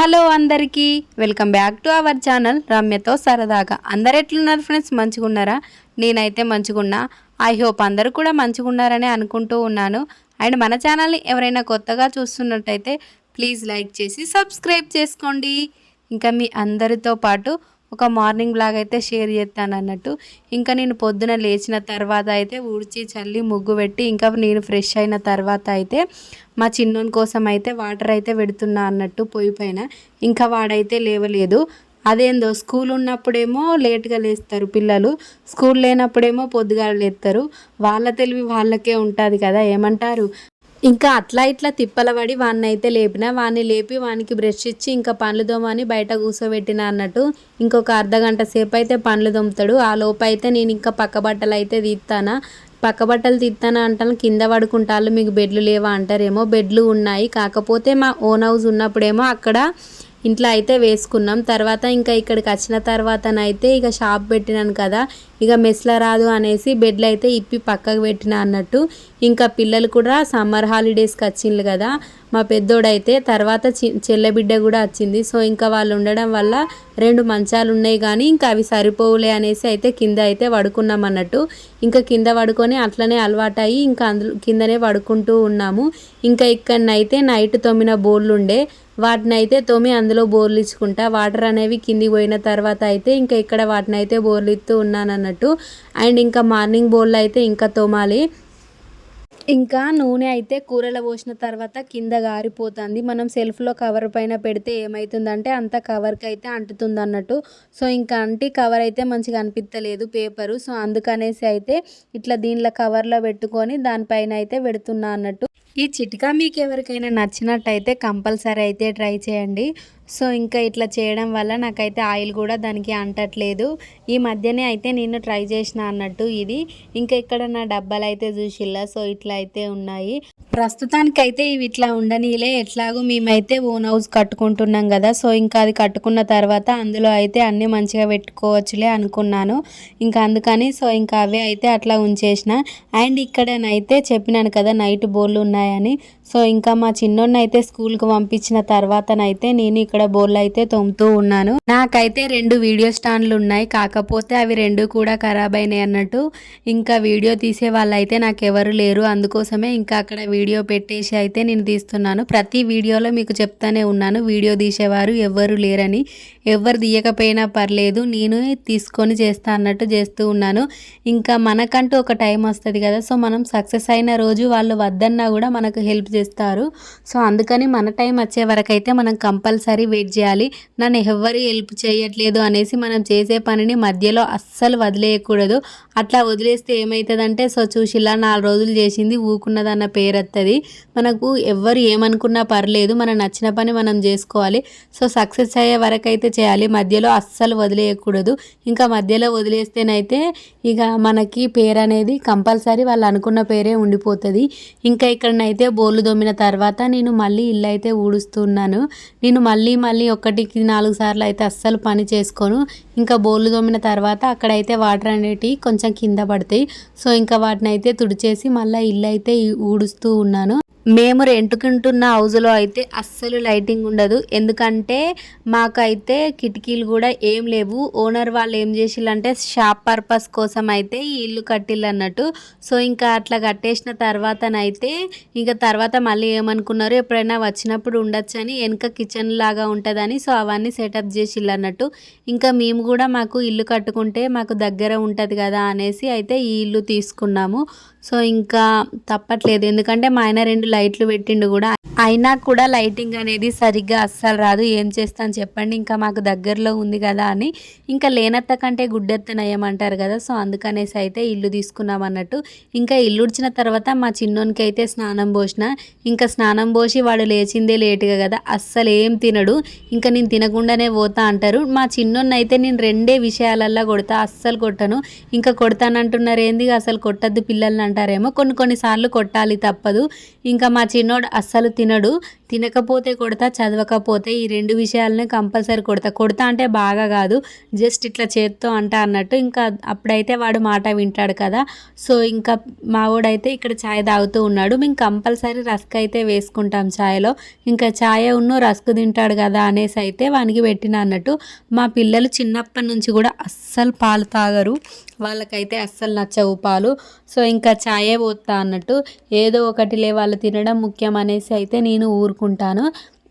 Hello అందరికీ welcome back to our channel రమ్యతో సరదాగా. అందరు ఎట్లున్నారు ఫ్రెండ్స్ మంచిగున్నారా? నేనైతే మంచిగున్నా. ఐ హోప్ అందరూ కూడా మంచిగున్నారని అనుకుంటూ ఉన్నాను. అండ్ మన ఛానల్ని ఎవరైనా కొత్తగా చూస్తున్నట్టయితే ప్లీజ్ లైక్ చేసి సబ్స్క్రైబ్ చేసుకోండి. ఇంకా మీ అందరితో పాటు ఒక మార్నింగ్ బ్లాగ్ అయితే షేర్ చేస్తాను అన్నట్టు. ఇంకా నేను పొద్దున లేచిన తర్వాత అయితే ఊడ్చి చల్లి ముగ్గు పెట్టి ఇంకా నేను ఫ్రెష్ అయిన తర్వాత అయితే మా చిన్నోని కోసం అయితే వాటర్ అయితే పెడుతున్నా అన్నట్టు పొయ్యి పైన. ఇంకా వాడైతే లేవలేదు. అదేందో స్కూల్ ఉన్నప్పుడేమో లేట్గా లేస్తారు పిల్లలు. స్కూల్ లేనప్పుడేమో పొద్దుగా లేస్తారు. వాళ్ళ తెలివి వాళ్ళకే ఉంటుంది కదా ఏమంటారు? ఇంకా అట్లా ఇట్లా తిప్పలబడి వాన్ని వాడిని అయితే లేపిన వాడిని లేపి వానికి బ్రష్ ఇచ్చి ఇంకా పండ్లు దోమని బయట కూర్చోబెట్టిన అన్నట్టు ఇంకొక అర్ధ గంట సేపు అయితే పండ్లు దొమ్ముతాడు. ఆ లోపు అయితే నేను ఇంకా పక్క బట్టలు అయితే తీస్తానా పక్క బట్టలు తీస్తానా అంటాను కింద పడుకుంటాళ్ళు మీకు బెడ్లు లేవా అంటారేమో. బెడ్లు ఉన్నాయి కాకపోతే మా ఓన్ హౌస్ ఉన్నప్పుడేమో అక్కడ ఇంట్లో అయితే వేసుకున్నాం. తర్వాత ఇంకా ఇక్కడికి వచ్చిన తర్వాతనైతే ఇక షాప్ పెట్టినాను కదా. ఇక మెస్ల రాదు అనేసి బెడ్లు అయితే ఇప్పి పక్కకు పెట్టిన అన్నట్టు. ఇంకా పిల్లలు కూడా సమ్మర్ హాలిడేస్కి వచ్చిండ్రు కదా. మా పెద్దోడైతే తర్వాత చి చెల్లెబిడ్డ కూడా వచ్చింది. సో ఇంకా వాళ్ళు ఉండడం వల్ల రెండు మంచాలు ఉన్నాయి కానీ ఇంకా అవి సరిపోవులే అనేసి అయితే కింద అయితే పడుకున్నాం అన్నట్టు. ఇంకా కింద పడుకొని అట్లనే అలవాటయ్యి ఇంకా అందులో కిందనే పడుకుంటూ ఉన్నాము. ఇంకా ఇక్కడనైతే నైట్ తొమ్మిన బోర్లు ఉండే. వాటిని అయితే తోమి అందులో బోర్లు ఇచ్చుకుంటా. వాటర్ అనేవి కిందికి పోయిన తర్వాత అయితే ఇంకా ఇక్కడ వాటిని అయితే బోర్లు ఇస్తూ ఉన్నాను అన్నట్టు అండ్ ఇంకా మార్నింగ్ బోర్లు అయితే ఇంకా తోమాలి. ఇంకా నూనె అయితే కూరలో పోసిన తర్వాత కింద గారిపోతుంది. మనం సెల్ఫ్లో కవర్ పైన పెడితే ఏమవుతుందంటే అంత కవర్కి అయితే అంటుతుంది అన్నట్టు సో ఇంకా అంటి కవర్ అయితే మంచిగా అనిపించలేదు పేపరు. సో అందుకనేసి అయితే ఇట్లా దీనిలో కవర్లో పెట్టుకొని దానిపైన అయితే పెడుతున్నా అన్నట్టు. ఈ చిట్కా మీకు ఎవరికైనా నచ్చినట్టయితే కంపల్సరీ అయితే ట్రై చేయండి. సో ఇంకా ఇట్లా చేయడం వల్ల నాకైతే ఆయిల్ కూడా దానికి అంటట్లేదు. ఈ మధ్యనే అయితే నేను ట్రై చేసిన అన్నట్టు ఇది. ఇంకా ఇక్కడ నా డబ్బాలు అయితే చూసిల్లా సో ఇట్లా అయితే ఉన్నాయి. ప్రస్తుతానికైతే ఇవి ఇట్లా ఉండనీలే. ఎట్లాగో మేమైతే ఓన్ హౌస్ కట్టుకుంటున్నాం కదా సో ఇంకా అది కట్టుకున్న తర్వాత అందులో అయితే అన్నీ మంచిగా పెట్టుకోవచ్చులే అనుకున్నాను. ఇంకా అందుకని సో ఇంకా అవే అయితే అట్లా ఉంచేసిన. అండ్ ఇక్కడనైతే చెప్పినాను కదా నైట్ బోర్లు ఉన్నాయని. సో ఇంకా మా చిన్నోడిని అయితే స్కూల్కి పంపించిన తర్వాతనైతే నేను ఇక్కడ బోర్లు అయితే తోముతూ ఉన్నాను. నాకైతే రెండు వీడియో స్టాండ్లు ఉన్నాయి. కాకపోతే అవి రెండు కూడా ఖరాబ్ అయినాయి అన్నట్టు ఇంకా వీడియో తీసే వాళ్ళైతే నాకు ఎవరు లేరు. అందుకోసమే ఇంకా అక్కడ వీడియో పెట్టేసి అయితే నేను తీస్తున్నాను. ప్రతి వీడియోలో మీకు చెప్తానే ఉన్నాను. వీడియో తీసేవారు ఎవరు లేరని. ఎవరు తీయకపోయినా పర్లేదు నేను తీసుకొని చేస్తా అన్నట్టు చేస్తూ ఉన్నాను. ఇంకా మనకంటూ ఒక టైం వస్తుంది కదా సో మనం సక్సెస్ అయిన రోజు వాళ్ళు వద్దన్నా కూడా మనకు హెల్ప్ చేస్తారు. సో అందుకని మన టైం వచ్చే వరకు అయితే మనం కంపల్సరీ వెయిట్ చేయాలి. నన్ను ఎవరు హెల్ప్ చేయట్లేదు అనేసి మనం చేసే పనిని మధ్యలో అస్సలు వదిలేయకూడదు. అట్లా వదిలేస్తే ఏమవుతుందంటే సో చూసి ఇలా నాలుగు రోజులు చేసింది ఊకున్నదన్న పేరు వస్తుంది మనకు ఎవరు ఏమనుకున్నా పర్లేదు మనం నచ్చిన పని మనం చేసుకోవాలి. సో సక్సెస్ అయ్యే వరకు అయితే చేయాలి. మధ్యలో అస్సలు వదిలేయకూడదు. ఇంకా మధ్యలో వదిలేస్తేనైతే ఇక మనకి పేరు అనేది కంపల్సరీ వాళ్ళు అనుకున్న పేరే ఉండిపోతుంది. ఇంకా ఇక్కడనైతే బోర్లు దొమ్మిన తర్వాత నేను మళ్ళీ ఇల్లు అయితే ఊడుస్తున్నాను. నేను మళ్ళీ మళ్ళీ ఒకటికి నాలుగు సార్లు అయితే అస్సలు పని చేసుకోను. ఇంకా బోర్లు దొమ్మిన తర్వాత అక్కడైతే వాటర్ అనేటివి కొంచెం కింద పడతాయి. సో ఇంకా వాటిని అయితే తుడిచేసి మళ్ళీ ఇల్లు అయితే ఊడుస్తూ ఉన్నాను. మేము రెంటుకుంటున్న హౌస్లో అయితే అస్సలు లైటింగ్ ఉండదు. ఎందుకంటే మాకైతే కిటికీలు కూడా ఏం లేవు. ఓనర్ వాళ్ళు ఏం చేసిల్లంటే షాప్ పర్పస్ కోసం అయితే ఈ ఇల్లు కట్టిల్లు అన్నట్టు సో ఇంకా అట్లా కట్టేసిన తర్వాతనైతే ఇంకా తర్వాత మళ్ళీ ఏమనుకున్నారు? ఎప్పుడైనా వచ్చినప్పుడు ఉండొచ్చని వెనక కిచెన్ లాగా ఉంటుందని సో అవన్నీ సెటప్ చేసిల్లు అన్నట్టు ఇంకా మేము కూడా మాకు ఇల్లు కట్టుకుంటే మాకు దగ్గర ఉంటుంది కదా అనేసి అయితే ఈ ఇల్లు తీసుకున్నాము. సో ఇంకా తప్పట్లేదు. ఎందుకంటే మా ఆయన రెండు లైట్లు పెట్టిండు కూడా. అయినా కూడా లైటింగ్ అనేది సరిగ్గా అస్సలు రాదు. ఏం చేస్తాను చెప్పండి. ఇంకా మాకు దగ్గరలో ఉంది కదా అని. ఇంకా లేనత్త కంటే గుడ్డెత్తనయ్యమంటారు కదా. సో అందుకనేసి అయితే ఇల్లు తీసుకున్నాం అన్నట్టు. ఇంకా ఇల్లు ఉడిచిన తర్వాత మా చిన్నోనికి అయితే స్నానం పోసిన. ఇంకా స్నానం పోసి వాడు లేచిందే లేటుగా కదా. అస్సలు ఏం తినడు. ఇంకా నేను తినకుండానే పోతా అంటారు. మా చిన్నోన్న అయితే నేను రెండే విషయాలల్లో కొడతా. అస్సలు కొట్టను. ఇంకా కొడతానంటున్నారు ఏంది? అసలు కొట్టద్దు పిల్లల్ని అంటారేమో. కొన్ని కొన్నిసార్లు కొట్టాలి తప్పదు. ఇంకా ఇంకా మా చిన్నోడు అస్సలు తినడు. తినకపోతే కొడతా చదవకపోతే ఈ రెండు విషయాలని కంపల్సరీ కొడతా. కొడతా అంటే బాగా కాదు. జస్ట్ ఇట్లా చేత్తో అంట అన్నట్టు. ఇంకా అప్పుడైతే వాడు మాట వింటాడు కదా. సో ఇంకా మా వాడైతే ఇక్కడ ఛాయ్ తాగుతూ ఉన్నాడు. మేము కంపల్సరీ రస్క్ అయితే వేసుకుంటాం ఛాయ్లో ఇంకా ఛాయ్ ఉన్ను రస్క్ తింటాడు కదా అనేసి అయితే వానికి పెట్టిన అన్నట్టు. మా పిల్లలు చిన్నప్పటి నుంచి కూడా అస్సలు పాలు తాగరు. వాళ్ళకైతే అస్సలు నచ్చవు పాలు. సో ఇంకా ఛాయే పోతా అన్నట్టు. ఏదో ఒకటిలే వాళ్ళు తినడం ముఖ్యం అనేసి అయితే నేను ఊరుకుంటాను.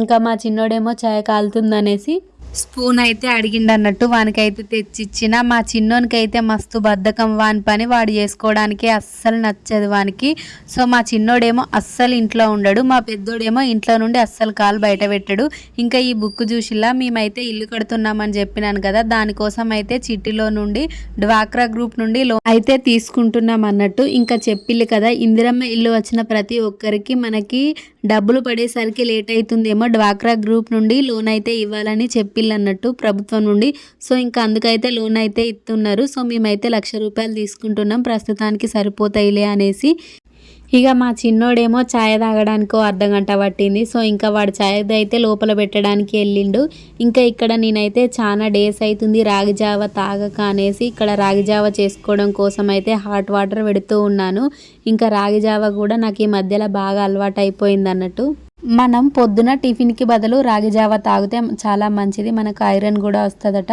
ఇంకా మా చిన్నోడేమో ఛాయ్ కాలుతుందనేసి స్పూన్ అయితే అడిగిండు అన్నట్టు వానికైతే తెచ్చిచ్చిన. మా చిన్నోనికైతే మస్తు బద్ధకం వాని పని వాడు చేసుకోవడానికి అస్సలు నచ్చదు వానికి. సో మా చిన్నోడేమో అస్సలు ఇంట్లో ఉండడు. మా పెద్దోడేమో ఇంట్లో నుండి అస్సలు కాలు బయట పెట్టాడు. ఇంకా ఈ బుక్ చూసిలా మేమైతే ఇల్లు కడుతున్నామని చెప్పినాను కదా దానికోసం అయితే చిట్టిలో నుండి డ్వాక్రా గ్రూప్ నుండి లోన్ అయితే తీసుకుంటున్నాం అన్నట్టు ఇంకా చెప్పిల్లు కదా ఇందిరమ్మ ఇల్లు వచ్చిన ప్రతి ఒక్కరికి మనకి డబ్బులు పడేసరికి లేట్ అవుతుందేమో డ్వాక్రా గ్రూప్ నుండి లోన్ అయితే ఇవ్వాలని చెప్పిల్లు అన్నట్టు ప్రభుత్వం నుండి. సో ఇంకా అందుకైతే లోన్ అయితే ఇస్తున్నారు సో మేమైతే లక్ష రూపాయలు తీసుకుంటున్నాం. ప్రస్తుతానికి సరిపోతాయిలే అనేసి ఇక మా చిన్నోడేమో ఛాయ్ తాగడానికో అర్ధ గంట పట్టింది. సో ఇంకా వాడు ఛాయ్ అయితే లోపల పెట్టడానికి వెళ్ళిండు. ఇంకా ఇక్కడ నేనైతే చాలా డేస్ అవుతుంది రాగి జావ తాగక అనేసి ఇక్కడ రాగి జావ చేసుకోవడం కోసం అయితే హాట్ వాటర్ పెడుతూ ఉన్నాను. ఇంకా రాగి జావ కూడా నాకు ఈ మధ్యలో బాగా అలవాటు అయిపోయింది అన్నట్టు. మనం పొద్దున టిఫిన్కి బదులు రాగి జావ తాగితే చాలా మంచిది. మనకు ఐరన్ కూడా వస్తుందట.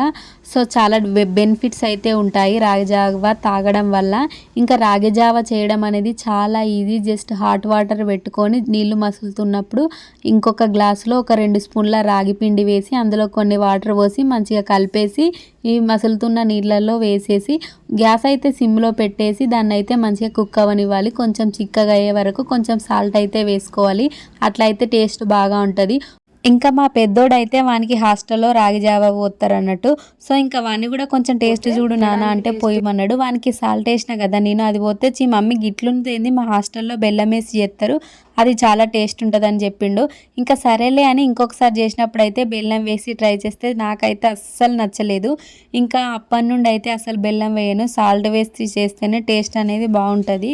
సో చాలా బెనిఫిట్స్ అయితే ఉంటాయి రాగి జావ తాగడం వల్ల. ఇంకా రాగి జావ చేయడం అనేది చాలా ఈజీ. జస్ట్ హాట్ వాటర్ పెట్టుకొని నీళ్ళు మసులుతున్నప్పుడు ఇంకొక గ్లాసులో ఒక రెండు స్పూన్ల రాగి పిండి వేసి అందులో కొన్ని వాటర్ పోసి మంచిగా కలిపేసి ఈ మసులుతున్న నీళ్ళల్లో వేసేసి గ్యాస్ అయితే సిమ్లో పెట్టేసి దాన్ని అయితే మంచిగా కుక్ అవ్వనివ్వాలి. కొంచెం చిక్కగా అయ్యే వరకు కొంచెం సాల్ట్ అయితే వేసుకోవాలి. అట్లయితే టేస్ట్ బాగా ఉంటుంది. ఇంకా మా పెద్దోడైతే వానికి హాస్టల్లో రాగి జావ పోతారు అన్నట్టు సో ఇంకా వాడిని కూడా కొంచెం టేస్ట్ చూడు నాన్న అంటే పోయమన్నాడు. వానికి సాల్ట్ వేసిన కదా నేను అది పోతే చీ మమ్మీ గిట్లుంది మా హాస్టల్లో బెల్లం వేసి చేస్తారు అది చాలా టేస్ట్ ఉంటుందని చెప్పిండు. ఇంకా సరేలే అని ఇంకొకసారి చేసినప్పుడు అయితే బెల్లం వేసి ట్రై చేస్తే నాకైతే అస్సలు నచ్చలేదు. ఇంకా అప్పటి నుండి అయితే అసలు బెల్లం వేయను. సాల్ట్ వేసి చేస్తేనే టేస్ట్ అనేది బాగుంటుంది.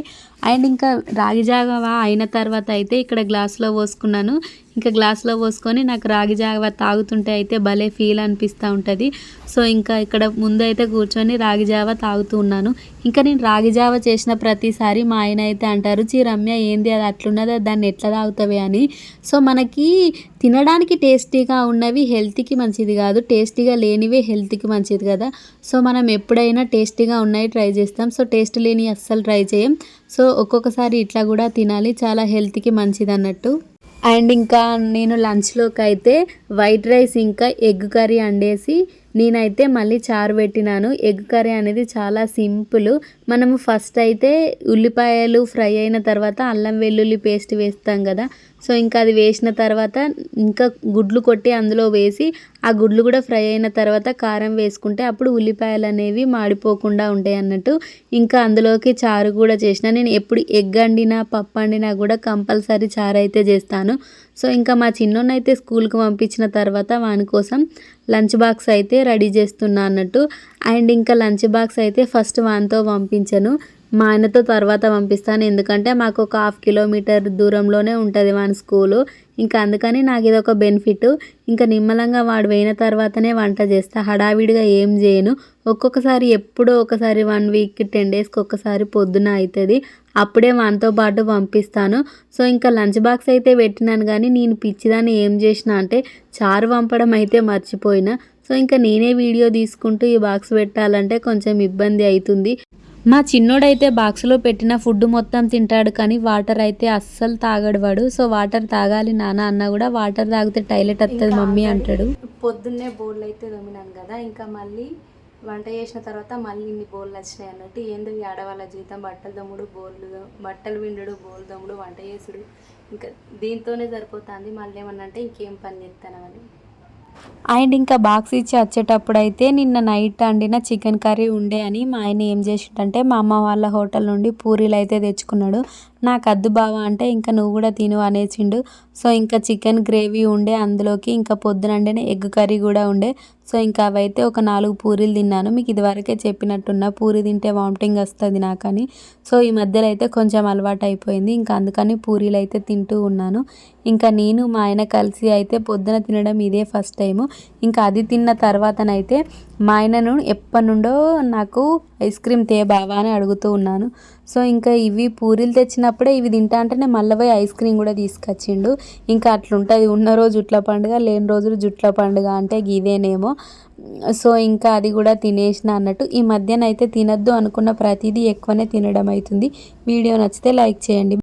అండ్ ఇంకా రాగి జాగవా అయిన తర్వాత అయితే ఇక్కడ గ్లాస్లో పోసుకున్నాను. ఇంకా గ్లాస్లో పోసుకొని నాకు రాగి జాగవ తాగుతుంటే అయితే భలే ఫీల్ అనిపిస్తూ ఉంటుంది. సో ఇంకా ఇక్కడ ముందు అయితే కూర్చొని రాగి జావ తాగుతూ ఉన్నాను. ఇంకా నేను రాగి జావ చేసిన ప్రతిసారి మా ఆయన అయితే అంటారు చీ రమ్య ఏంది అది అట్లున్నదా? దాన్ని ఎట్లా తాగుతావే అని. సో మనకి తినడానికి టేస్టీగా ఉన్నవి హెల్త్కి మంచిది కాదు. టేస్టీగా లేనివే హెల్త్కి మంచిది కదా. సో మనం ఎప్పుడైనా టేస్టీగా ఉన్నాయి ట్రై చేస్తాం. సో టేస్ట్ లేని అస్సలు ట్రై చేయం. సో ఒక్కొక్కసారి ఇట్లా కూడా తినాలి. చాలా హెల్త్కి మంచిది అన్నట్టు. అండ్ ఇంకా నేను లంచ్లోకి అయితే వైట్ రైస్ ఇంకా ఎగ్ కర్రీ వండేసి నేనైతే మళ్ళీ చారు పెట్టినాను. ఎగ్ కర్రీ అనేది చాలా సింపుల్. మనము ఫస్ట్ అయితే ఉల్లిపాయలు ఫ్రై అయిన తర్వాత అల్లం వెల్లుల్లి పేస్ట్ వేస్తాం కదా సో ఇంకా అది వేసిన తర్వాత ఇంకా గుడ్లు కొట్టి అందులో వేసి ఆ గుడ్లు కూడా ఫ్రై అయిన తర్వాత కారం వేసుకుంటే అప్పుడు ఉల్లిపాయలు అనేవి మాడిపోకుండా ఉంటాయి అన్నట్టు. ఇంకా అందులోకి చారు కూడా చేసిన. నేను ఎప్పుడు ఎగ్ వండినా పప్పు వండినా కూడా కంపల్సరీ చారు అయితే చేస్తాను. సో ఇంకా మా చిన్నోన్నైతే స్కూల్కి పంపించిన తర్వాత వాని కోసం లంచ్ బాక్స్ అయితే రెడీ చేస్తున్నా అన్నట్టు. అండ్ ఇంకా లంచ్ బాక్స్ అయితే ఫస్ట్ వానితో పంపించను. మా ఆయనతో తర్వాత పంపిస్తాను. ఎందుకంటే మాకు ఒక హాఫ్ కిలోమీటర్ దూరంలోనే ఉంటుంది వాని స్కూలు. ఇంకా అందుకని నాకు ఇది ఒక బెనిఫిట్. ఇంకా నిమ్మలంగా వాడు పోయిన తర్వాతనే వంట చేస్తా. హడావిడిగా ఏం చేయను. ఒక్కొక్కసారి ఎప్పుడో ఒకసారి వన్ వీక్ టెన్ డేస్కి ఒక్కసారి పొద్దున అవుతుంది అప్పుడే వానితో పాటు పంపిస్తాను. సో ఇంకా లంచ్ బాక్స్ అయితే పెట్టినాను కానీ నేను పిచ్చిదాన్ని ఏం చేసిన అంటే చారు పంపడం అయితే మర్చిపోయినా. సో ఇంకా నేనే వీడియో తీసుకుంటూ ఈ బాక్స్ పెట్టాలంటే కొంచెం ఇబ్బంది అవుతుంది మా చిన్నోడైతే బాక్స్లో పెట్టిన ఫుడ్ మొత్తం తింటాడు కానీ వాటర్ అయితే అస్సలు తాగడు వాడు. సో వాటర్ తాగాలి నాన్న అన్న కూడా వాటర్ తాగితే టైలెట్ వస్తుంది మమ్మీ అంటాడు. పొద్దున్నే బోళ్ళు అయితే దొమినాను కదా ఇంకా మళ్ళీ వంట చేసిన తర్వాత మళ్ళీ ఇన్ని బోళ్ళు వచ్చినాయి అన్నట్టు. ఏందో ఆడవాళ్ళ జీతం బట్టలు దమ్ముడు బోళ్ళు బట్టలు విండుడు బోళ్ళు దమ్ముడు వంట చేసుడు. ఇంకా దీంతోనే సరిపోతుంది. మళ్ళీ ఏమన్నా అంటే ఇంకేం పని చేస్తానని అండ్ ఇంకా బాక్స్ ఇచ్చి వచ్చేటప్పుడు అయితే నిన్న నైట్ వండిన చికెన్ కర్రీ ఉండే అని మా ఆయన ఏం చేసిండంటే మా అమ్మ వాళ్ళ హోటల్ నుండి పూరీలు అయితే తెచ్చుకున్నాడు. నాకు అద్దు బావ అంటే ఇంకా నువ్వు కూడా తిను అనేసిండు. సో ఇంకా చికెన్ గ్రేవీ ఉండే అందులోకి ఇంకా పొద్దునండేనే ఎగ్ కర్రీ కూడా ఉండే. సో ఇంకా అవైతే ఒక నాలుగు పూరీలు తిన్నాను. మీకు ఇదివరకే చెప్పినట్టున్న పూరి తింటే వామిటింగ్ వస్తుంది నాకని. సో ఈ మధ్యలో అయితే కొంచెం అలవాటు అయిపోయింది. ఇంకా అందుకని పూరీలు అయితే తింటూ ఉన్నాను. ఇంకా నేను మా ఆయన కలిసి అయితే పొద్దున తినడం ఇదే ఫస్ట్ టైము. ఇంకా అది తిన్న తర్వాతనైతే మా ఆయనను ఎప్పటి నుండో నాకు ఐస్ క్రీమ్ తే బావా అని అడుగుతూ ఉన్నాను. సో ఇంకా ఇవి పూరీలు తెచ్చినప్పుడే ఇవి తింటా అంటేనే మళ్ళీ పోయి ఐస్ క్రీమ్ కూడా తీసుకొచ్చిండు. ఇంకా అట్లుంటుంది. ఉన్న రోజు జుట్ల పండుగ లేని రోజులు జుట్ల పండుగ అంటే ఇదేనేమో. సో ఇంకా అది కూడా తినేసిన అన్నట్టు. ఈ మధ్యన అయితే తినద్దు అనుకున్న ప్రతిదీ ఎక్కువనే తినడం అవుతుంది వీడియో నచ్చితే లైక్ చేయండి.